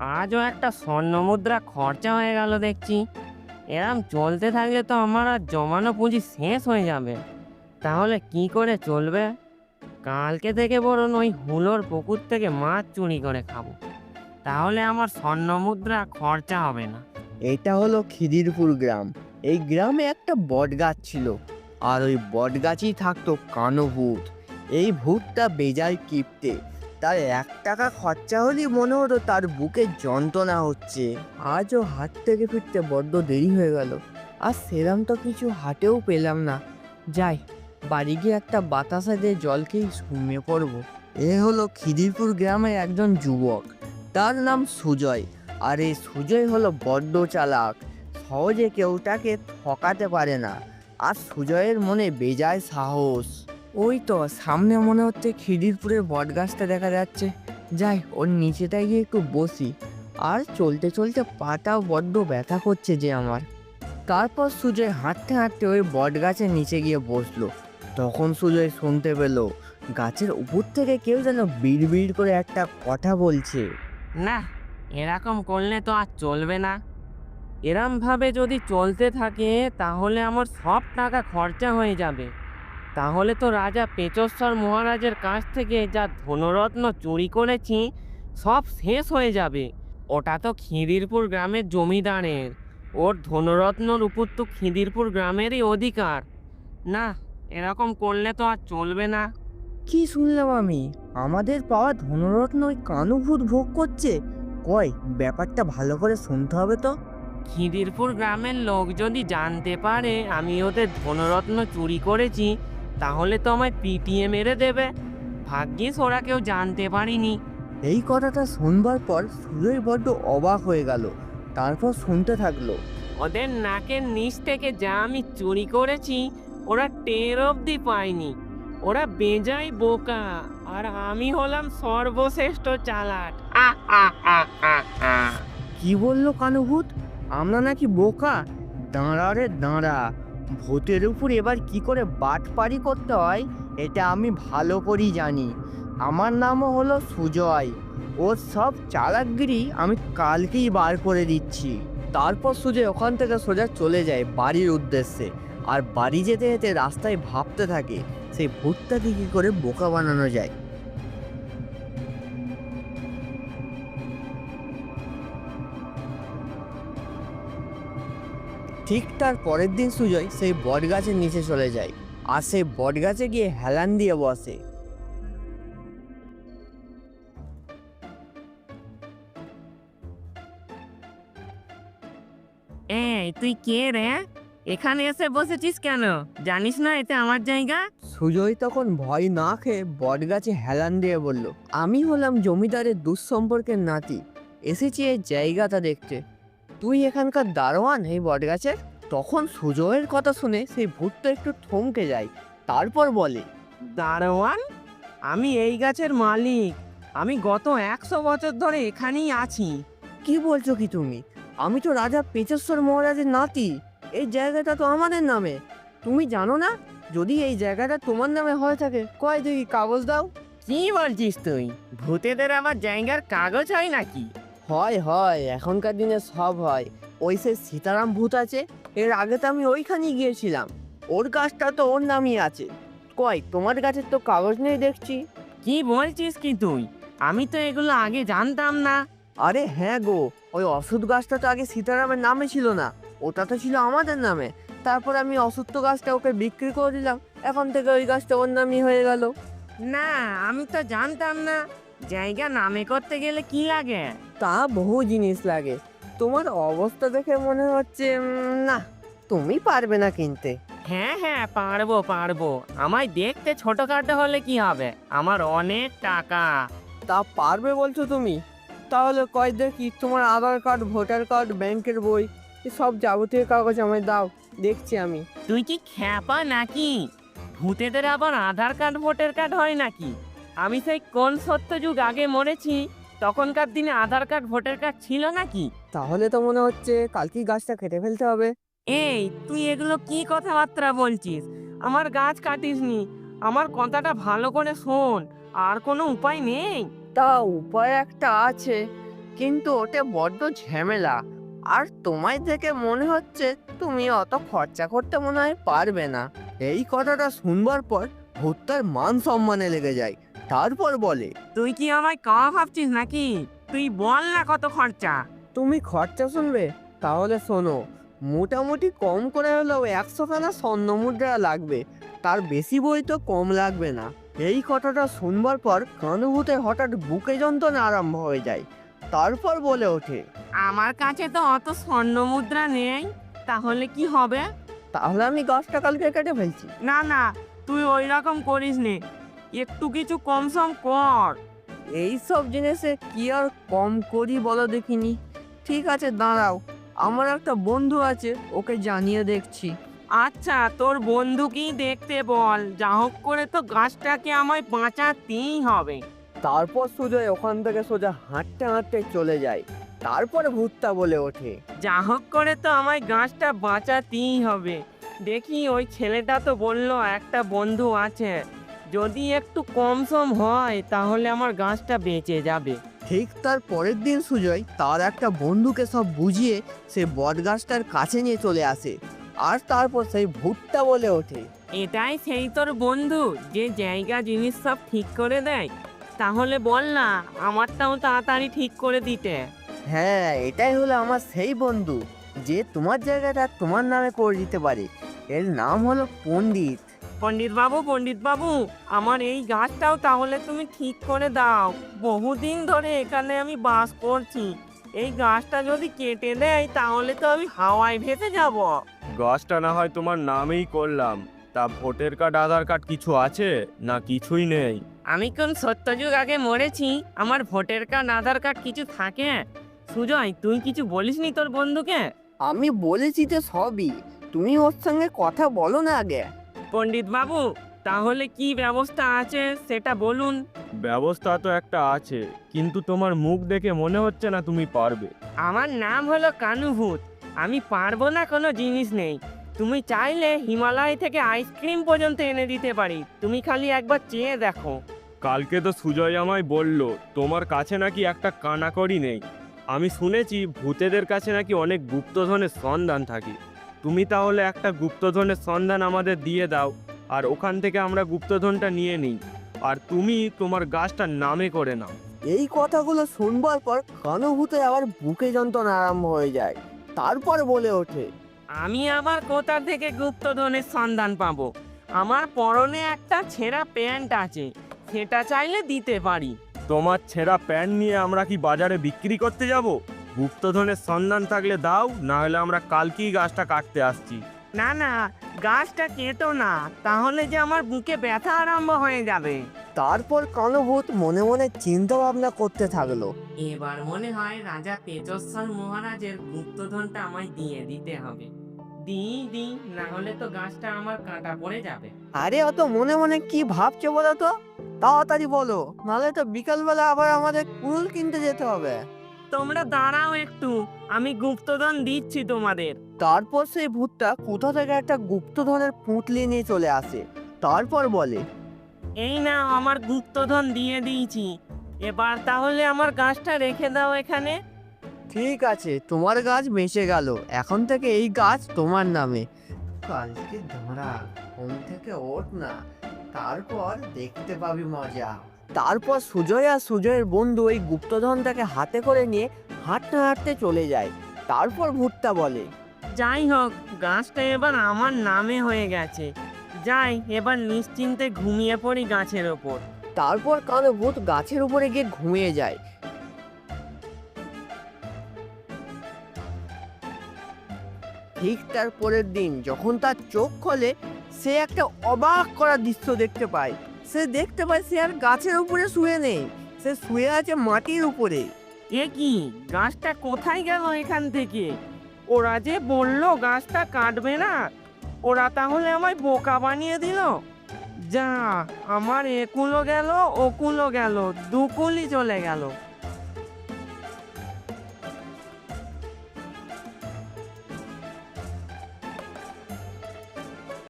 আজও একটা স্বর্ণ মুদ্রা খরচা হয়ে গেল দেখছি। এরম চলতে থাকলে তো আমার আর জমানো পুঁজি শেষ হয়ে যাবে। তাহলে কি করে চলবে? কালকে থেকে বরং ওই হুলোর পুকুর থেকে মাছ চুরি করে খাব। তাহলে আমার স্বর্ণ মুদ্রা খরচা হবে না। এটা হলো খিদিরপুর গ্রাম। এই গ্রামে একটা বট গাছ ছিল। আর ওই বট গাছেই থাকতো কানো ভূত এই ভূতটা বেজায় কিপটে। তার এক টাকা খরচা হলেই মনে হতো তার বুকে যন্ত্রণা হচ্ছে। আজও হাট থেকে ফিরতে বড্ড দেরি হয়ে গেল। আর সেরাম তো কিছু হাটেও পেলাম না। যাই, বাড়ি গিয়ে একটা বাতাসা দিয়ে জল খেয়ে ঘুমিয়ে পড়ব। এ হলো খিদিরপুর গ্রামের একজন যুবক। তার নাম সুজয়। আর এই সুজয় হলো বড্ড চালাক। সহজে কেউ তাকে ঠকাতে পারে না। আর সুজয়ের মনে বেজায় সাহস। ওই তো সামনে মনে হচ্ছে খিদিরপুরের বটগাছটা দেখা যাচ্ছে। যাই, ওর নিচেটায় গিয়ে একটু বসি। আর চলতে চলতে পাটাও বড্ড ব্যথা করছে যে আমার। তারপর সুজয় হাঁটতে হাঁটতে ওই বটগাছের নিচে গিয়ে বসল। তখন সুজয় শুনতে পেল, গাছের উপর থেকে কেউ যেন বিড় করে একটা কথা বলছে। না, এরকম করলে তো আর চলবে না। এরমভাবে যদি চলতে থাকে, তাহলে আমার সব টাকা খরচা হয়ে যাবে। তাহলে তো রাজা পেচশ্বর মহারাজের কাছ থেকে যা ধনরত্ন চুরি করেছি সব শেষ হয়ে যাবে। ওটা তো খিদিরপুর গ্রামের জমিদারের। ওর ধনরত্নর উপর তো খিদিরপুর গ্রামেরই অধিকার। না এরকম করলে তো আর চলবে না। কি শুনলাম আমি? আমাদের পাওয়া ধনরত্ন ওই কানুভূত ভোগ করছে? কয় ব্যাপারটা ভালো করে শুনতে হবে তো। খিদিরপুর গ্রামের লোক যদি জানতে পারে আমি ওদের ধনরত্ন চুরি করেছি তাহলে তো আমায় পিটিয়ে মেরে দেবে। ভাগ্যিস ওরা কেউ জানতে পারিনি। এই কথাটা শুনবার পর সুজয় বড্ড অবাক হয়ে গেল। তারপর শুনতে থাকল। ওদের নাকের নিচ থেকে যা আমি চুরি করেছি ওরা টের অবধি পায়নি। ওরা বেজায় বোকা আর আমি হলাম সর্বশ্রেষ্ঠ আ কি বলল কানুভূত? আমরা নাকি বোকা? দাঁড়া রে দাঁড়া। ভূতের উপর এবার কি করে বাটপারি করতে হয়, এটা আমি ভালো করেই জানি। আমার নামও হলো সুজয়। ওর সব চালাকগিরি আমি কালকেই বার করে দিচ্ছি। তারপর সুজয় ওখান থেকে সোজা চলে যায় বাড়ির উদ্দেশ্যে। আর বাড়ি যেতে যেতে রাস্তায় ভাবতে থাকে, সেই ভূতটাকে কি করে বোকা বানানো যায়? ঠিক তার পরের দিন সুজয় সেই বটগাছের নিচে চলে যায় আর সেই বটগাছে গিয়ে হেলান দিয়ে বসে। এই তুই কে রে? এখানে এসে বসেছিস কেন? জানিস না এটা আমার জায়গা? সুজয় তখন ভয় না খেয়ে বটগাছে হেলান দিয়ে বলল আমি হলাম জমিদারের দুঃসম্পর্কের নাতি। এসেছি এই জায়গাটা দেখতে। তুই এখানকার দারোয়ান এই বটগাছের? তখন সুজয়ের কথা শুনে সেই ভূতটা একটু থমকে যায় তারপর বলে দারোয়ান আমি এই গাছের মালিক। আমি গত একশো বছর ধরে এখানেই আছি। কি বলছো কি তুমি? আমি তো রাজা পেচেশ্বর মহারাজের নাতি। এই জায়গাটা তো আমাদের নামে। তুমি জানো না যদি এই জায়গাটা তোমার নামে হয়ে থাকে কয় দেখি কাগজ দাও? কি বলছিস তুই? ভূতেদের আমার জায়গার কাগজ হয় নাকি? হয় হয় এখনকার দিনে সব হয়। ওই সে সীতারাম ভূত আছে এর আগে তো আমি ওইখানেই গিয়েছিলাম। ওর গাছটা তো ওর নামই আছে। কয় তোমার গাছের তো কাগজ নেই দেখছি। কি বলছিস কি তুই? আমি তো এগুলো আগে জানতাম না। আরে হ্যাঁ গো ওই ওষুধ গাছটা তো আগে সীতারামের নামে ছিল না। ওটা তো ছিল আমাদের নামে। তারপর আমি অসুস্থ গাছটা ওকে বিক্রি করে দিলাম। এখন থেকে ওই গাছটা ওর নামই হয়ে গেল। না আমি তো জানতাম না। জায়গা নামে করতে গেলে কি লাগে? তা বহু জিনিস লাগে। তোমার অবস্থা দেখে মনে হচ্ছে না তুমি পারবে না কিনতে। হ্যাঁ হ্যাঁ পারব পারব। আমায় দেখতে ছোটখাটো হলে কি হবে? আমার অনেক টাকা। তা পারবে বলছো তুমি? তাহলে কয় দেখি তোমার আধার কার্ড ভোটার কার্ড ব্যাংকের বই সব যাবতীয় কাগজ আমায় দাও দেখছি আমি। তুই কি খ্যাপা নাকি? ভূতেদের আবার আধার কার্ড ভোটার কার্ড হয় নাকি? আমি সেই কোন সত্য যুগ আগে মরেছি? তখনকার দিনে আধার কার্ড ভোটার কার্ড ছিল নাকি? তাহলে তো মনে হচ্ছে কালকেই গাছটা কেটে ফেলতে হবে। এই তুই এগুলো কি কথাবার্তা বলছিস? আমার গাছ কাটিসনি। আমার কথাটা ভালো করে শোন। আর কোনো উপায় নেই? তা উপায় একটা আছে কিন্তু ওটা বড্ড ঝামেলা। আর তোমায় দেখে মনে হচ্ছে তুমি অত খরচা করতে মনে হয় পারবে না। এই কথাটা শুনবার পর ভূতটার মান সম্মানে লেগে যায়। তারপর বলে তুই কি আমায় কা ভাবছিস নাকি? তুই বল না কত খরচা। তুমি খরচা শুনবে? তাহলে শোনো মোটামুটি কম করে হলেও একশো খানা স্বর্ণ মুদ্রা লাগবে। তার বেশি বই তো কম লাগবে না। এই কথাটা শুনবার পর কানুভূতে হঠাৎ বুকে যন্ত্রণা আরম্ভ হয়ে যায়। তারপর বলে ওঠে আমার কাছে তো অত স্বর্ণ মুদ্রা নেই তাহলে কি হবে? তাহলে আমি গাছটা কালকে কেটে ফেলছি। না না তুই ওই রকম করিস নে একটু কিছু কম সম কর। এই সব জিনিসে কি আর কম করি বলো দেখিনি? ঠিক আছে দাঁড়াও। আমার একটা বন্ধু আছে ওকে জানিয়ে দেখছি। আচ্ছা তোর বন্ধুকেই দেখতে বল। যা হোক করে তো গাছটাকে আমায় বাঁচাতেই হবে। তারপর সুজয় ওখান থেকে সোজা হাঁটতে হাঁটতে চলে যায়। তারপরে ভূতটা বলে ওঠে। যা হোক করে তো আমায় গাছটা বাঁচাতেই হবে। দেখি ওই ছেলেটা তো বলল একটা বন্ধু আছে। যদি একটু কম সম হয় তাহলে আমার গাছটা বেঁচে যাবে। ঠিক তার পরের দিন সুজয় তার একটা বন্ধুকে সব বুঝিয়ে সে বটগাছটার কাছে নিয়ে চলে আসে। আর তারপর সেই ভূতটা বলে ওঠে। এটাই সেই তোর বন্ধু যে জায়গা জিনিস সব ঠিক করে দেয়। তাহলে বল না আমারটাও তাড়াতাড়ি ঠিক করে দিতে। হ্যাঁ এটাই হলো আমার সেই বন্ধু যে তোমার জায়গাটা তোমার নামে করে দিতে পারে। এর নাম হলো পণ্ডিত। পণ্ডিত বাবু পণ্ডিত বাবু আমার এই গাছটাও তাহলে তুমি ঠিক করে দাও। বহুদিন ধরে এখানে আমি বাস করছি। এই গাছটা যদি কেটে দেয় তাহলে তো আমি হাওয়ায় ভেসে যাব। গাছটা না হয় তোমার নামেই করলাম। তা ভোটের কার্ড আধার কার্ড কিছু আছে না কিছুই নেই? আমি কোন সত্যযুগ আগে মরেছি? আমার ভোটের কার্ড আধার কার্ড কিছু থাকে? সুজয় তুই কিছু বলিসনি তোর বন্ধুকে? আমি বলেছি তো সবই। তুমি ওর সঙ্গে কথা বলো না আগে। পণ্ডিত বাবু তাহলে কি ব্যবস্থা আছে সেটা বলুন। ব্যবস্থা তো একটা আছে কিন্তু তোমার মুখ দেখে মনে হচ্ছে না তুমি পারবে। আমার নাম হলো কানুভূত আমি পারব না কোনো জিনিস নেই। তুমি চাইলে হিমালয় থেকে আইসক্রিম পর্যন্ত এনে দিতে পারি তুমি খালি একবার চেয়ে দেখো। কালকে তো সুজয় আমায় বলল তোমার কাছে নাকি একটা কানাকড়ি নেই। আমি শুনেছি ভূতেদের কাছে নাকি অনেক গুপ্তধনের সন্ধান থাকে। তুমি তাহলে একটা গুপ্তধনের সন্ধান আমাদের দিয়ে দাও আর ওখান থেকে আমরা গুপ্তধনটা নিয়ে নিই। আর তুমি তোমার গাছটার নামে করে নাও। এই কথাগুলো শুনবার পর কানুভূতে আবার বুকে যন্ত্রণা আরম্ভ হয়ে যায়। তারপর বলে ওঠে আমি আবার কোথা থেকে গুপ্তধনের সন্ধান পাবো? আমার পরনে একটা ছেঁড়া প্যান্ট আছে সেটা চাইলে দিতে পারি। তোমার ছেঁড়া প্যান্ট নিয়ে আমরা কি বাজারে বিক্রি করতে যাব? গুপ্তধনের সন্ধান থাকলে দাও না হলে আমরা কালকেই গাছটা কাটতে আসছি। না না গাছটা কেটো না তাহলে যে আমার বুকে ব্যথা আরম্ভ হয়ে যাবে। তারপর কানুভূত মনে মনে চিন্তা ভাবনা করতে থাকল। এবার মনে হয় রাজা তেজস্বর মহারাজের গুপ্তধনটা আমায় দিয়ে দিতে হবে। দিই দিই না হলে তো গাছটা আমার কাটা পড়ে যাবে। আরে অত মনে মনে কি ভাবছ বলো তো? তাড়াতাড়ি বলো নাহলে তো বিকালবেলা আবার আমাদের কুল কিনতে যেতে হবে। তোমরা দাঁড়াও একটু আমি গুপ্তধন দিচ্ছি তোমাদের। তারপর সেই ভূতটা কোথা থেকে একটা গুপ্তধনের পুঁটলি নিয়ে চলে আসে? তারপর বলে এই না আমার গুপ্তধন দিয়ে দিয়েছি। এবার তাহলে আমার গাছটা রেখে দাও এখানে। ঠিক আছে তোমার গাছ বেঁচে গেল। এখন থেকে এই গাছ তোমার নামে। কালকে ধরা ঘুম থেকে ওঠ না। তারপর দেখতে পাবি মজা। তারপর সুজয় আর সুজয়ের বন্ধু ওই গুপ্তধনটাকে হাতে করে নিয়ে হাঁটতে হাঁটতে চলে যায়। তারপর ভূতটা বলে যাই হোক গাছটা এবার আমার নামে হয়ে গেছে। যাই এবার নিশ্চিন্তে ঘুমিয়ে পড়ি গাছের ওপর। তারপর কালো ভূত গাছের উপরে গিয়ে ঘুমিয়ে যায়। ঠিক তার পরের দিন যখন তার চোখ খোলে সে একটা অবাক করা দৃশ্য দেখতে পায়। সে দেখতে পায় সে আর গাছের উপরে শুয়ে নেই। সে শুয়ে আছে মাটির উপরে। এ কি? গাছটা কোথায় গেল এখান থেকে? ওরা যে বলল গাছটা কাটবে না, ওরা তাহলে আমায় বোকা বানিয়ে দিল? যা, আমার একুলো গেল ওকুলো গেল দুকুলি চলে গেল।